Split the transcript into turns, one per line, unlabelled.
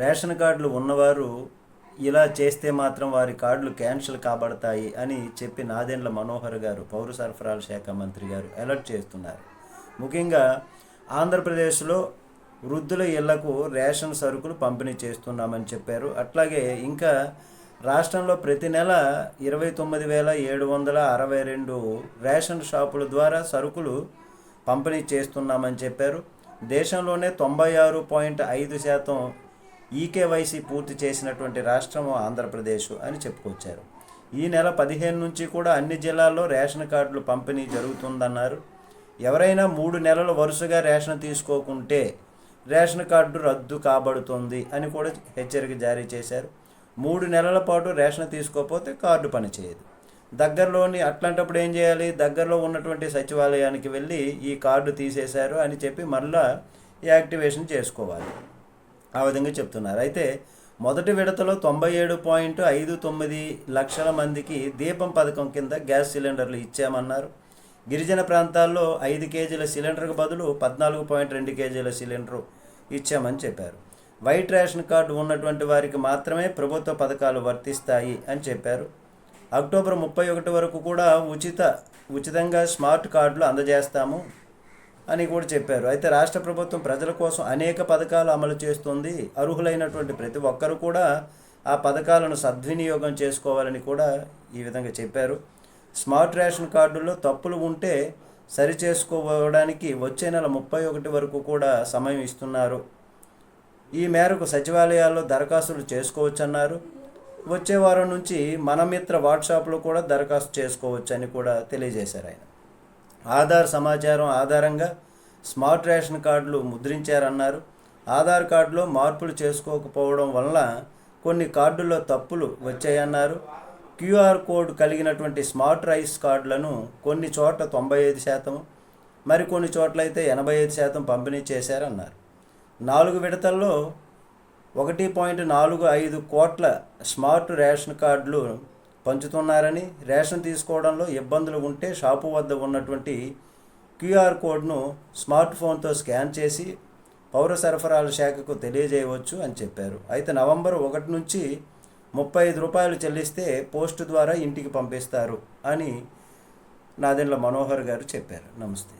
Ration కార్డులు ఉన్నవారు ఇలా చేస్తే మాత్రం వారి కార్డులు క్యాన్సిల్ కాబడతాయి అని చెప్పి నాదెండ్ల మనోహర్ గారు పౌర సరఫరాల శాఖ మంత్రి గారు అలర్ట్ చేస్తున్నారు. ముఖ్యంగా ఆంధ్రప్రదేశ్లో వృద్ధుల ఇళ్ళకు రేషన్ సరుకులు పంపిణీ చేస్తున్నామని చెప్పారు. అట్లాగే ఇంకా రాష్ట్రంలో ప్రతి నెల ఇరవై తొమ్మిది వేల ఏడు వందల అరవై రెండు రేషన్ షాపుల ద్వారా సరుకులు పంపిణీ చేస్తున్నామని చెప్పారు. దేశంలోనే తొంభై ఆరు పాయింట్ ఐదు శాతం ఈకేవైసీ పూర్తి చేసినటువంటి రాష్ట్రం ఆంధ్రప్రదేశ్ అని చెప్పుకొచ్చారు. ఈ నెల పదిహేను నుంచి కూడా అన్ని జిల్లాల్లో రేషన్ కార్డులు పంపిణీ జరుగుతుందన్నారు. ఎవరైనా మూడు నెలలు వరుసగా రేషన్ తీసుకోకుంటే రేషన్ కార్డు రద్దు కాబడుతుంది అని కూడా హెచ్చరిక జారీ చేశారు. మూడు నెలల పాటు రేషన్ తీసుకోకపోతే కార్డు పనిచేయదు దగ్గరలోని అట్లాంటప్పుడు ఏం చేయాలి? దగ్గరలో ఉన్నటువంటి సచివాలయానికి వెళ్ళి ఈ కార్డు తీసేశారు అని చెప్పి మళ్ళా యాక్టివేషన్ చేసుకోవాలి. ఆ విధంగా చెప్తున్నారు. అయితే మొదటి విడతలో తొంభై ఏడు పాయింట్ ఐదు తొమ్మిది లక్షల మందికి దీపం పథకం కింద గ్యాస్ సిలిండర్లు ఇచ్చామన్నారు. గిరిజన ప్రాంతాల్లో ఐదు కేజీల సిలిండర్కు బదులు పద్నాలుగు పాయింట్ రెండు కేజీల సిలిండరు ఇచ్చామని చెప్పారు. వైట్ రేషన్ కార్డు ఉన్నటువంటి వారికి మాత్రమే ప్రభుత్వ పథకాలు వర్తిస్తాయి అని చెప్పారు. అక్టోబర్ ముప్పై ఒకటి వరకు కూడా ఉచిత ఉచితంగా స్మార్ట్ కార్డులు అందజేస్తాము. అని కూడా చెప్పారు. అయితే రాష్ట్ర ప్రభుత్వం ప్రజల కోసం అనేక పథకాలు అమలు చేస్తుంది. అర్హులైనటువంటి ప్రతి ఒక్కరూ కూడా ఆ పథకాలను సద్వినియోగం చేసుకోవాలని కూడా ఈ విధంగా చెప్పారు. స్మార్ట్ రేషన్ కార్డుల్లో తప్పులు ఉంటే సరి చేసుకోవడానికి వచ్చే నెల ముప్పై ఒకటి వరకు కూడా సమయం ఇస్తున్నారు. ఈ మేరకు సచివాలయాల్లో దరఖాస్తులు చేసుకోవచ్చన్నారు. వచ్చే వారం నుంచి మనమిత్ర వాట్సాప్లో కూడా దరఖాస్తు చేసుకోవచ్చని కూడా తెలియజేశారు ఆయన. ఆధార్ సమాచారం ఆధారంగా స్మార్ట్ రేషన్ కార్డులు ముద్రించారన్నారు. ఆధార్ కార్డులో మార్పులు చేసుకోకపోవడం వల్ల కొన్ని కార్డుల్లో తప్పులు వచ్చాయన్నారు. క్యూఆర్ కోడ్ కలిగినటువంటి స్మార్ట్ రైస్ కార్డులను కొన్ని చోట్ల తొంభై ఐదు శాతం మరికొన్ని చోట్ల అయితే ఎనభై ఐదు శాతం పంపిణీ చేశారన్నారు. నాలుగు విడతల్లో ఒకటి పాయింట్ నాలుగు ఐదు కోట్ల స్మార్ట్ రేషన్ కార్డులు పంచుతున్నారని రేషన్ తీసుకోవడంలో ఇబ్బందులు ఉంటే షాపు వద్ద ఉన్నటువంటి క్యూఆర్ కోడ్ను స్మార్ట్ ఫోన్తో స్కాన్ చేసి పౌర సరఫరాల శాఖకు తెలియజేయవచ్చు అని చెప్పారు. అయితే నవంబర్ ఒకటి నుంచి ముప్పై ఐదు రూపాయలు చెల్లిస్తే పోస్ట్ ద్వారా ఇంటికి పంపిస్తారు అని నాదెండ్ల మనోహర్ గారు చెప్పారు. నమస్తే.